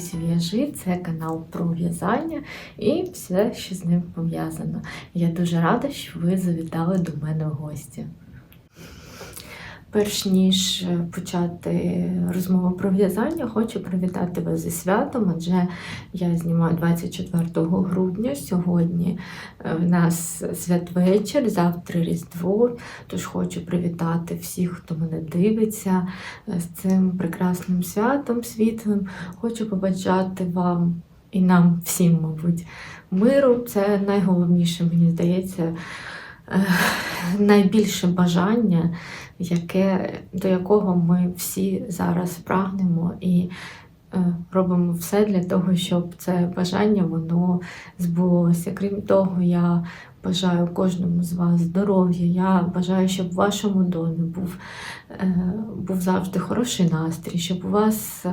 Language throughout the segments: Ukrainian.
каналі В'яжи. Це канал про в'язання і все, що з ним пов'язано. Я дуже рада, що ви завітали до мене в гості. Перш ніж е, почати розмову про в'язання, хочу привітати вас зі святом, адже я знімаю 24 грудня. Сьогодні е, в нас святвечір, завтра Різдво. Тож хочу привітати всіх, хто мене дивиться е, з цим прекрасним святом, світлим. Хочу побажати вам і нам всім, мабуть, миру. Це найголовніше, мені здається, найбільше бажання, яке, до якого ми всі зараз прагнемо і е, робимо все для того, щоб це бажання воно збулося. Крім того, я бажаю кожному з вас здоров'я. Я бажаю, щоб в вашому домі був, е, був завжди хороший настрій, щоб у вас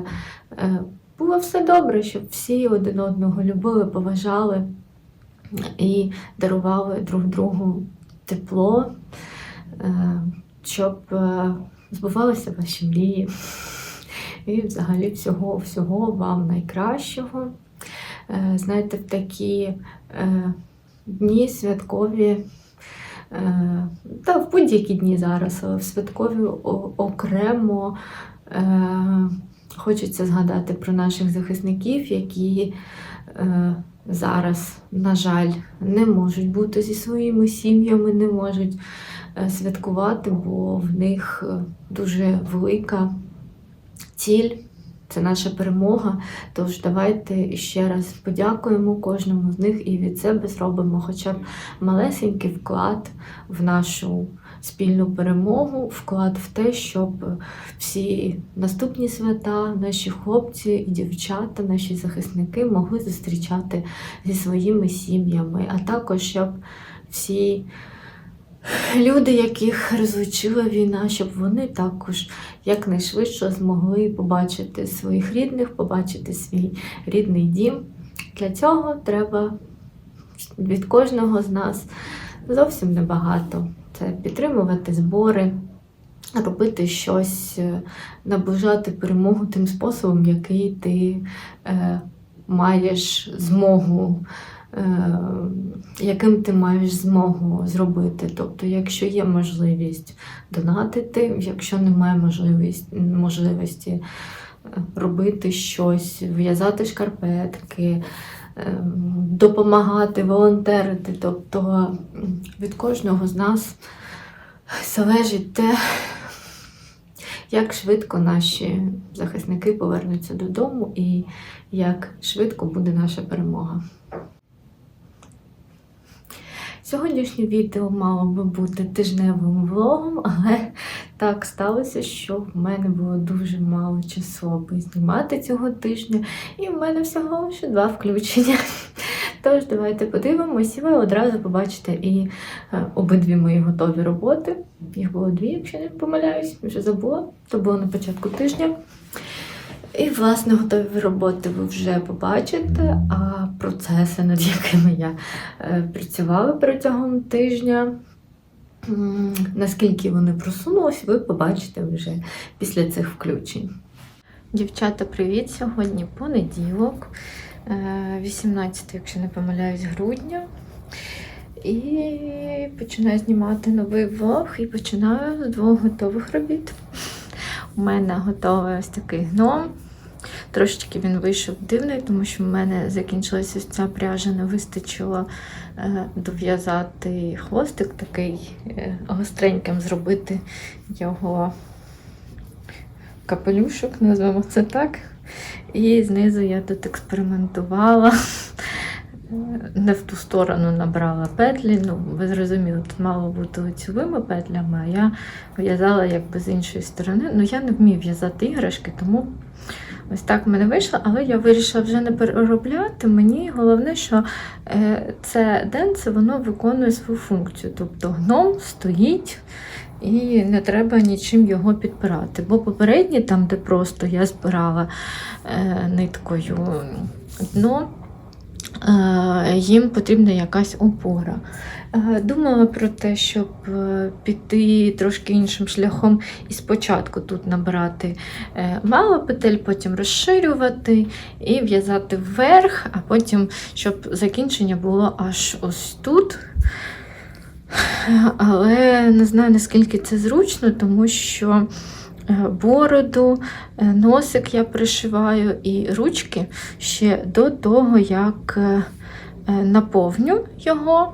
е, було все добре, щоб всі один одного любили, поважали і дарували друг другу тепло, щоб е, збувалися ваші мрії. І взагалі всього, всього вам найкращого. Е, Знаєте, в такі е, дні святкові, та в будь-які дні зараз, але в святкові окремо хочеться згадати про наших захисників, які зараз, на жаль, не можуть бути зі своїми сім'ями, не можуть святкувати, бо в них е, дуже велика ціль. Це наша перемога. Тож давайте ще раз подякуємо кожному з них і від себе зробимо хоча б малесенький вклад в нашу спільну перемогу, вклад в те, щоб всі наступні свята, наші хлопці і дівчата, наші захисники могли зустрічати зі своїми сім'ями, а також щоб всі люди, яких розлучила війна, щоб вони також якнайшвидше змогли побачити своїх рідних, побачити свій рідний дім. Для цього треба від кожного з нас зовсім небагато. Це підтримувати збори, робити щось, е, наближати перемогу тим способом, який ти е, маєш змогу. Е, Яким ти маєш змогу зробити. Тобто, якщо є можливість донатити, якщо немає можливості е, робити щось, в'язати шкарпетки, е, допомагати, волонтерити. Тобто від кожного з нас залежить те, як швидко наші захисники повернуться додому і як швидко буде наша перемога. Сьогоднішнє відео мало би бути тижневим влогом, але так сталося, що в мене було дуже мало часу, аби знімати цього тижня, і в мене всього лише два включення. Тож давайте подивимось, і ви одразу побачите і е, обидві мої готові роботи. Їх було дві, якщо не помиляюсь, вже забула. То було на початку тижня. І, власне, готові роботи ви вже побачите, а процеси, над якими я е, працювала протягом тижня, наскільки вони просунулись, ви побачите вже після цих включень. Дівчата, привіт! Сьогодні понеділок, е, 18, якщо не помиляюсь, грудня. І починаю знімати новий влог і починаю з двох готових робіт. У мене готовий ось такий гном. Трошечки він вийшов дивний, тому що в мене закінчилася ця пряжа, не вистачило е, дов'язати хвостик такий е, гостреньким, зробити його капелюшок, назвемо це так. І знизу я тут експериментувала. Не в ту сторону набрала петлі. Ну, ви зрозуміли, тут мало бути лицьовими петлями, а я в'язала якби з іншої сторони. Ну, я не вмію в'язати іграшки, тому ось так в мене вийшло, але я вирішила вже не переробляти. Мені головне, що е, це денце воно виконує свою функцію. Тобто гном стоїть. І не треба нічим його підпирати. Бо попередні, там, де просто я збирала е, ниткою дно, їм потрібна якась опора. Е, Думала про те, щоб е, піти трошки іншим шляхом і спочатку тут набирати е, мало петель, потім розширювати і в'язати вверх, а потім, щоб закінчення було аж ось тут. Але не знаю, наскільки це зручно, тому що е, бороду, е, носик я пришиваю і ручки ще до того, як е, е, наповню його.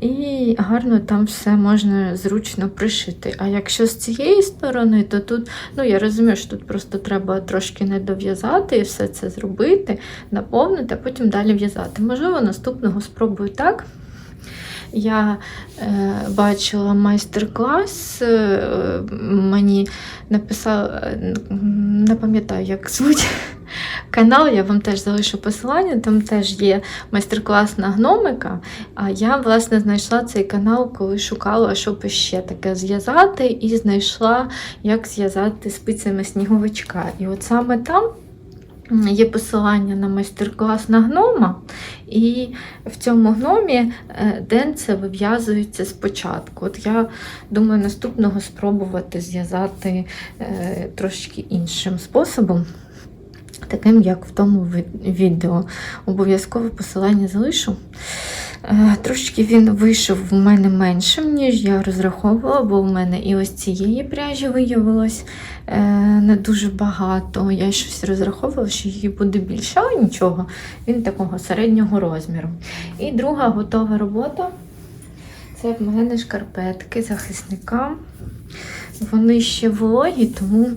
І гарно там все можна зручно пришити. А якщо з цієї сторони, то тут, ну я розумію, що тут просто треба трошки не дов'язати і все це зробити, наповнити, а потім далі в'язати. Можливо, наступного спробую так. Я е, бачила майстер-клас, е, мені написав, е, не пам'ятаю, як звуть канал, я вам теж залишу посилання, там теж є майстер-клас на гномика. А я, власне, знайшла цей канал, коли шукала, щоб ще таке зв'язати, і знайшла, як зв'язати спицями сніговичка. І от саме там. Є посилання на майстер-клас на гнома, і в цьому гномі день денце вив'язується спочатку. От я думаю, наступного спробувати зв'язати е, трошки іншим способом, таким як в тому відео. Обов'язково посилання залишу. Е, Трошки він вийшов в мене меншим, ніж я розраховувала, бо в мене і ось цієї пряжі виявилось е, не дуже багато. Я щось розраховувала, що її буде більше, але нічого, він такого середнього розміру. І друга готова робота це в мене шкарпетки захисника. Вони ще вологі, тому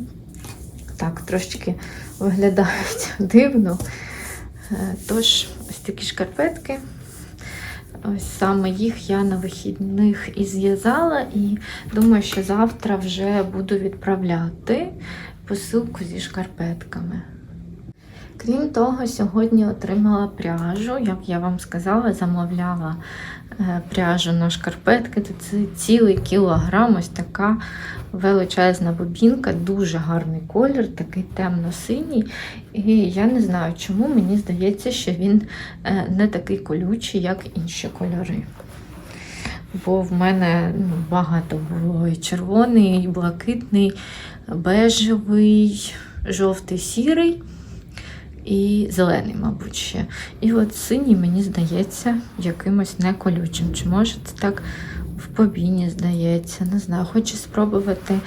так трошечки виглядають дивно. Е, Тож, ось такі шкарпетки. Ось саме їх я на вихідних і зв'язала, і думаю, що завтра вже буду відправляти посилку зі шкарпетками. Крім того, сьогодні отримала пряжу, як я вам сказала, замовляла е, пряжу на шкарпетки. Це цілий кілограм, ось така величезна бобінка, дуже гарний колір, такий темно-синій. І я не знаю, чому мені здається, що він е, не такий колючий, як інші кольори. Бо в мене ну, багато було і червоний, і блакитний, бежевий, жовтий, сірий і зелений, мабуть, ще. І от синій, мені здається, якимось не колючим. Чи може це так в побіні здається? Не знаю, хочу спробувати.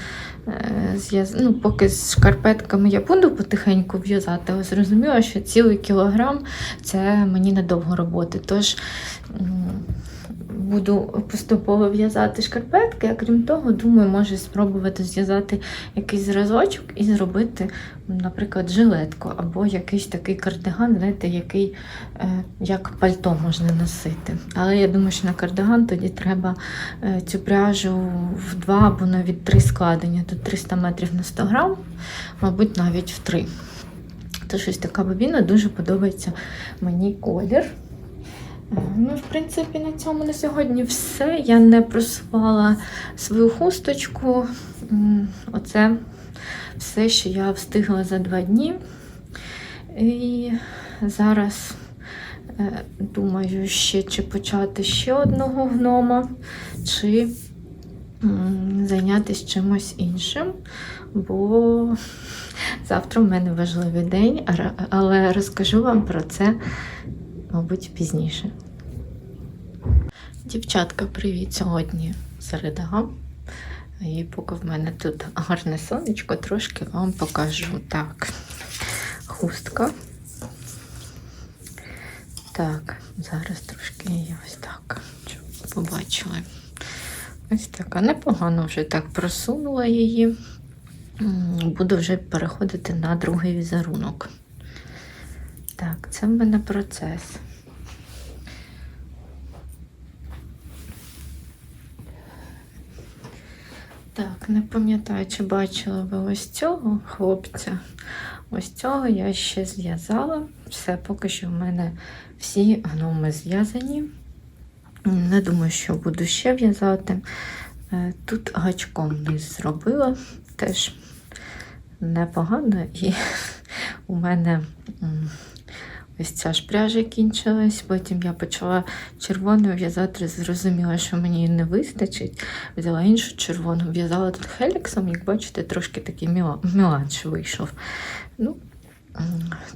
е, Ну, поки з шкарпетками я буду потихеньку в'язати, але зрозуміла, що цілий кілограм це мені недовго роботи. Тож буду поступово в'язати шкарпетки, а крім того, думаю, може спробувати зв'язати якийсь зразочок і зробити, наприклад, жилетку або якийсь такий кардиган, знаєте, який е, як пальто можна носити. Але я думаю, що на кардиган тоді треба е, цю пряжу в два або навіть три складення. Тут 300 метрів на 100 грам, мабуть, навіть в три. Це щось така бобіна, дуже подобається мені колір. Е, Ну, в принципі, на цьому на сьогодні все. Я не просувала свою хусточку. Оце все, що я встигла за два дні. І зараз е, думаю, ще чи почати ще одного гнома, чи зайнятися чимось іншим, бо завтра в мене важливий день, але розкажу вам про це, мабуть, пізніше. Дівчатка, привіт! Сьогодні середа. І поки в мене тут гарне сонечко, трошки вам покажу. Так, хустка. Так, зараз трошки її ось так, щоб побачили. Ось така непогано вже так просунула її. Буду вже переходити на другий візерунок. Так, це в мене процес. Так, не пам'ятаю, чи бачила ви ось цього хлопця. Ось цього я ще зв'язала. Все, поки що в мене всі гноми зв'язані. Не думаю, що буду ще в'язати. Е, Тут гачком зробила, теж непогано, і у мене ось ця ж пряжа кінчилась. Потім я почала червоною в'язати, зрозуміла, що мені її не вистачить. Взяла іншу червону, в'язала тут хеліксом, як бачите, трошки такий міла- міланж вийшов. Ну,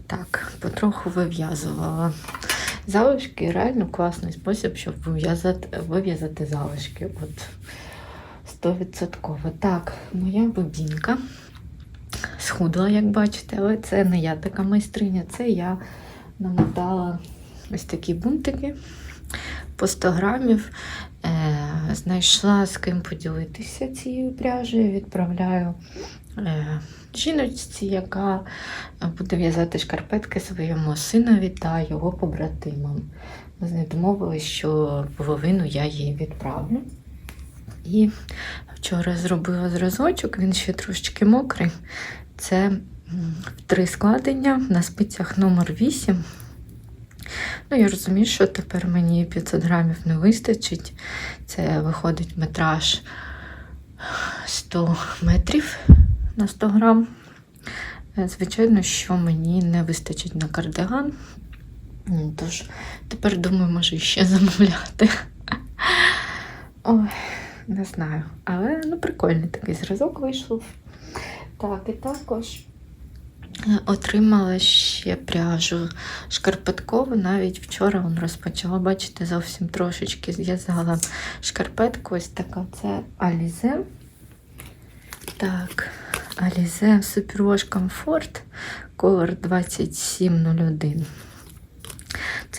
так, потроху вив'язувала. Залишки реально класний спосіб, щоб вив'язати, вив'язати залишки. От 100%. Так, моя бобінка схудла, як бачите, але це не я така майстриня, це я намотала ось такі бунтики по 100 грамів. Е, знайшла з ким поділитися цією пряжею, відправляю е, жіночці, яка буде в'язати шкарпетки своєму синові та його побратимам. Ми з нею домовились, що половину я їй відправлю. І вчора зробила зразочок, він ще трошечки мокрий. Це три складення на спицях номер 8. Ну, я розумію, що тепер мені 500 грамів не вистачить. Це виходить метраж 100 метрів на 100 грам. Е, Звичайно, що мені не вистачить на кардиган. Тож тепер думаю, може ще замовляти. Ой, не знаю. Але ну, прикольний такий зразок вийшов. Так, і також отримала ще пряжу шкарпеткову. Навіть вчора вона розпочала, бачите, зовсім трошечки зв'язала шкарпетку. Ось така це Alize. Так, Alize Superwash Comfort колор 2701.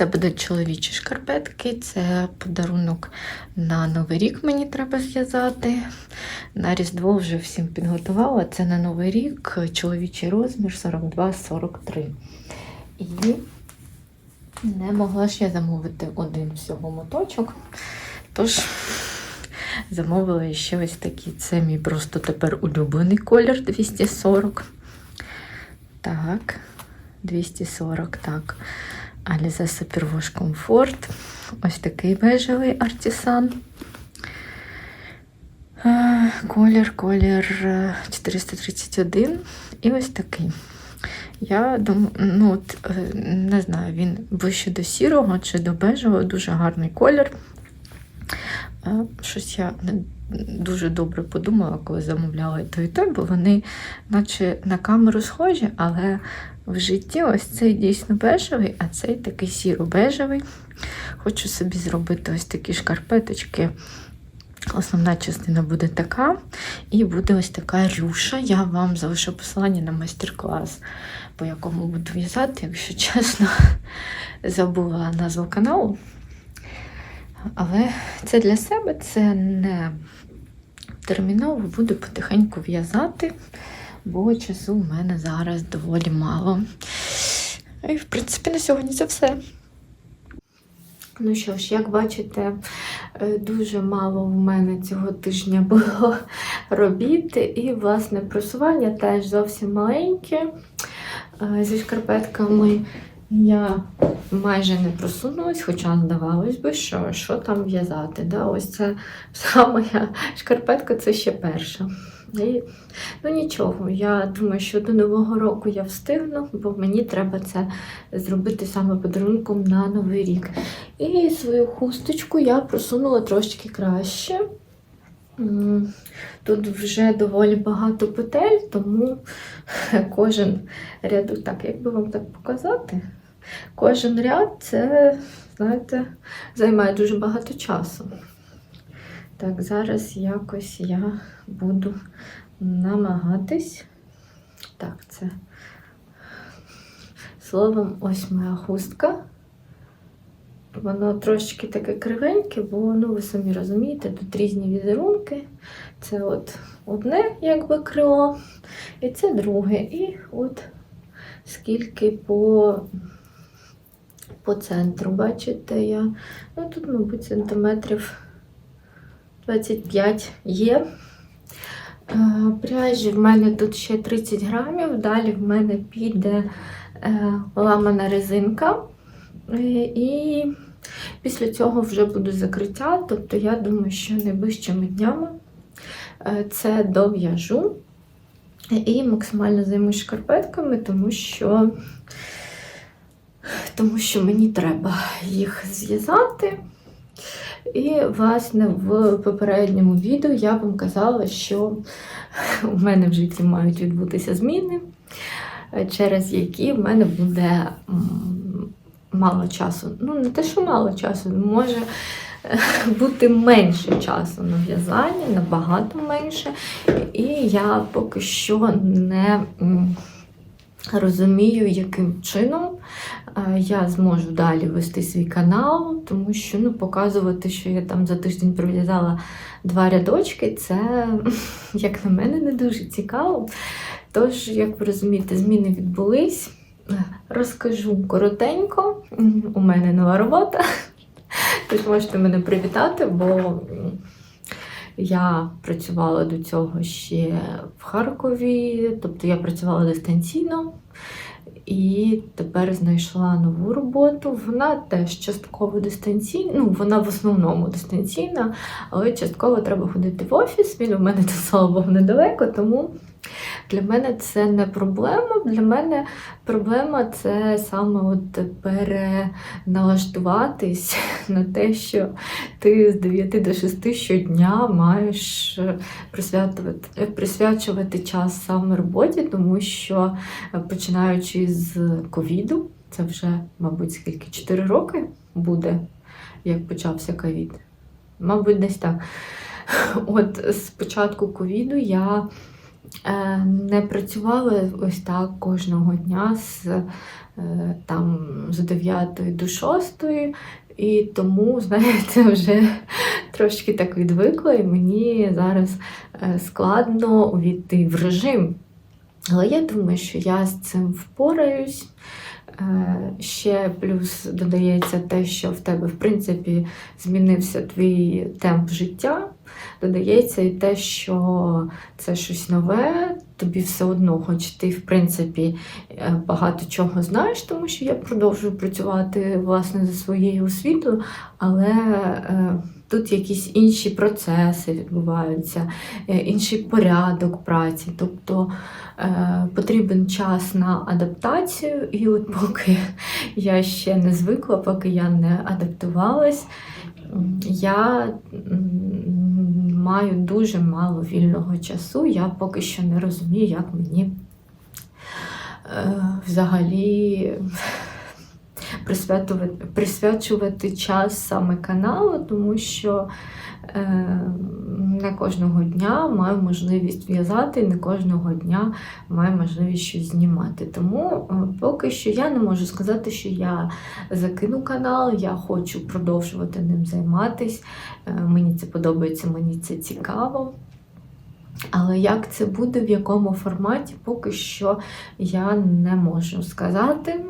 Це будуть чоловічі шкарпетки, це подарунок на Новий рік мені треба зв'язати. На Різдво вже всім підготувала. Це на Новий рік чоловічий розмір 42-43. І не могла ж я замовити один всього моточок. Тож замовила ще ось такий. Це мій просто тепер улюблений колір 240. Так, 240, так. Alize Супервош Комфорт. Ось такий бежевий артисан. Е, Колір, колір е, 431. І ось такий. Я думаю, ну, от, е, не знаю, він ближче до сірого чи до бежевого, дуже гарний колір. Щось я не дуже добре подумала, коли замовляла той і той, бо вони, наче на камеру схожі, але в житті ось цей дійсно бежевий, а цей такий сіро-бежевий. Хочу собі зробити ось такі шкарпеточки. Основна частина буде така, і буде ось така рюша. Я вам залишу посилання на майстер-клас, по якому буду в'язати, якщо чесно, забула назву каналу. Але це для себе, це не терміново, буду потихеньку в'язати, бо часу в мене зараз доволі мало. І, в принципі, на сьогодні це все. Ну що ж, як бачите, е, дуже мало в мене цього тижня було робіти, і, власне, просування теж зовсім маленьке. Е, Зі шкарпетками я майже не просунулась, хоча здавалось би, що, що там в'язати. Да? Ось це вся моя шкарпетка це ще перша. І, ну нічого, я думаю, що до Нового року я встигну, бо мені треба це зробити саме подарунком на Новий рік. І свою хусточку я просунула трошки краще. Тут вже доволі багато петель, тому кожен ряд, так, як би вам так показати, кожен ряд це, знаєте, займає дуже багато часу. Так, зараз якось я буду намагатись. Так, це словом, ось моя хустка. Воно трошечки таке кривеньке, бо ну, ви самі розумієте, тут різні візерунки. Це от одне якби крило, і це друге. І от скільки по, по центру, бачите, я. Ну тут, мабуть, сантиметрів 25 є. Е, Пряжі в мене тут ще 30 грамів, далі в мене піде е, ламана резинка. Е, І після цього вже буде закриття. Тобто, я думаю, що найближчими днями це дов'яжу і максимально займусь шкарпетками, тому що тому що мені треба їх зв'язати. І, власне, в попередньому відео я вам казала, що у мене в житті мають відбутися зміни, через які в мене буде мало часу. Ну, не те, що мало часу, може бути менше часу на в'язання, набагато менше. І я поки що не розумію, яким чином я зможу далі вести свій канал, тому що ну, показувати, що я там за тиждень пров'язала два рядочки, це, як на мене, не дуже цікаво. Тож, як ви розумієте, зміни відбулись. Розкажу коротенько. У мене нова робота. Тож можете мене привітати, бо я працювала до цього ще в Харкові, тобто я працювала дистанційно і тепер знайшла нову роботу. Вона теж частково дистанційна, ну вона в основному дистанційна, але частково треба ходити в офіс. Він у мене до слава Богу недалеко, тому для мене це не проблема. Для мене проблема це саме от переналаштуватись на те, що ти з 9 до 6 щодня маєш е, присвятувати, е, присвячувати час саме роботі, тому що е, починаючи з ковіду, це вже, мабуть, скільки 4 роки буде, як почався ковід. Мабуть, десь так. От з початку ковіду я не працювала ось так кожного дня з, е, там, з 9 до 6, і тому, знаєте, вже трошки так відвикла, і мені зараз е, складно увійти в режим. Але я думаю, що я з цим впораюсь. Е, Ще плюс додається те, що в тебе, в принципі, змінився твій темп життя. Додається і те, що це щось нове, тобі все одно, хоч ти, в принципі, е, багато чого знаєш, тому що я продовжую працювати власне за своєю освітою, але е, тут якісь інші процеси відбуваються, е, інший порядок праці. Тобто потрібен час на адаптацію, і от поки я ще не звикла, поки я не адаптувалась, я маю дуже мало вільного часу. Я поки що не розумію, як мені е, взагалі присвячувати час саме каналу, тому що не кожного дня маю можливість в'язати, не кожного дня маю можливість щось знімати. Тому е, поки що я не можу сказати, що я закину канал, я хочу продовжувати ним займатись. Е, мені це подобається, мені це цікаво. Але як це буде, в якому форматі, поки що я не можу сказати.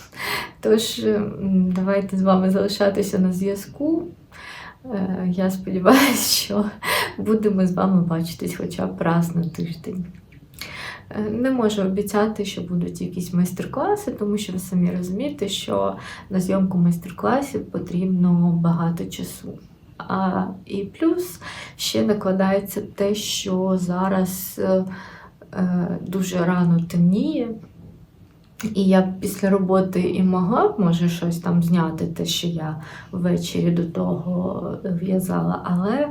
Тож, давайте з вами залишатися на зв'язку. Е, Я сподіваюся, що будемо з вами бачитись хоча б раз на тиждень. Е, Не можу обіцяти, що будуть якісь майстер-класи, тому що ви самі розумієте, що на зйомку майстер-класів потрібно багато часу. А, і плюс ще накладається те, що зараз е, е, дуже рано темніє. І я після роботи і могла може, щось там зняти, те, що я ввечері до того в'язала, але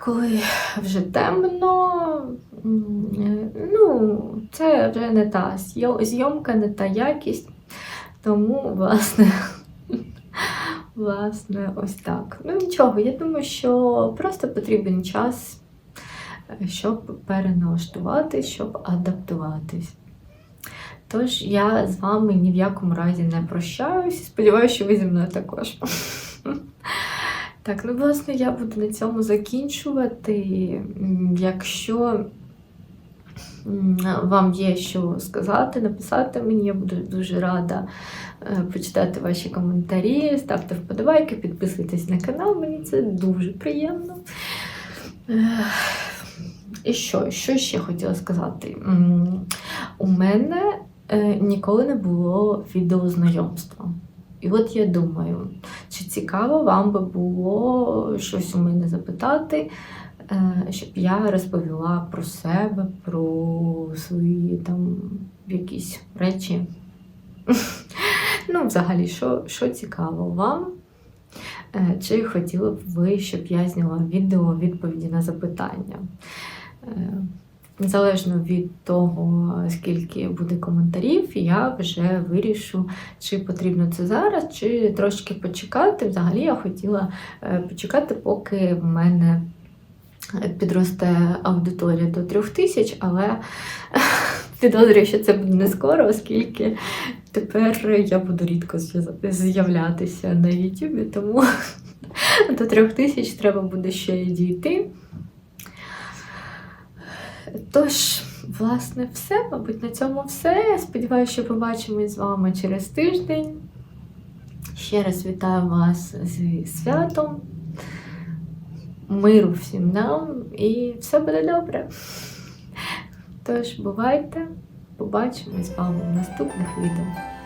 коли вже темно, ну, це вже не та зйомка, не та якість. Тому, власне, власне, ось так. Ну нічого, я думаю, що просто потрібен час, щоб переналаштуватись, щоб адаптуватись. Тож я з вами ні в якому разі не прощаюсь. Сподіваюся, що ви зі мною також. Так, ну власне, я буду на цьому закінчувати. Якщо вам є що сказати, написати мені, я буду дуже рада е, почитати ваші коментарі, ставте вподобайки, підписуйтесь на канал, мені це дуже приємно. І що, що ще хотіла сказати? У мене е, ніколи не було відеознайомства. І от я думаю, чи цікаво вам би було щось у мене запитати, е, щоб я розповіла про себе, про свої там якісь речі. Ну, взагалі, що, цікаво вам? Е, Чи хотіли б ви, щоб я зняла відео відповіді на запитання? Незалежно від того, скільки буде коментарів, я вже вирішу, чи потрібно це зараз, чи трошки почекати. Взагалі я хотіла е, почекати, поки в мене підросте аудиторія до трьох тисяч, але підозрюю, що це буде не скоро, оскільки тепер я буду рідко з'являтися на YouTube, тому до трьох тисяч треба буде ще й дійти. Тож, власне, все. Мабуть, на цьому все. Сподіваюся, що побачимось з вами через тиждень. Ще раз вітаю вас зі святом. Миру всім нам і все буде добре. Тож, бувайте, побачимось з вами в наступних відео.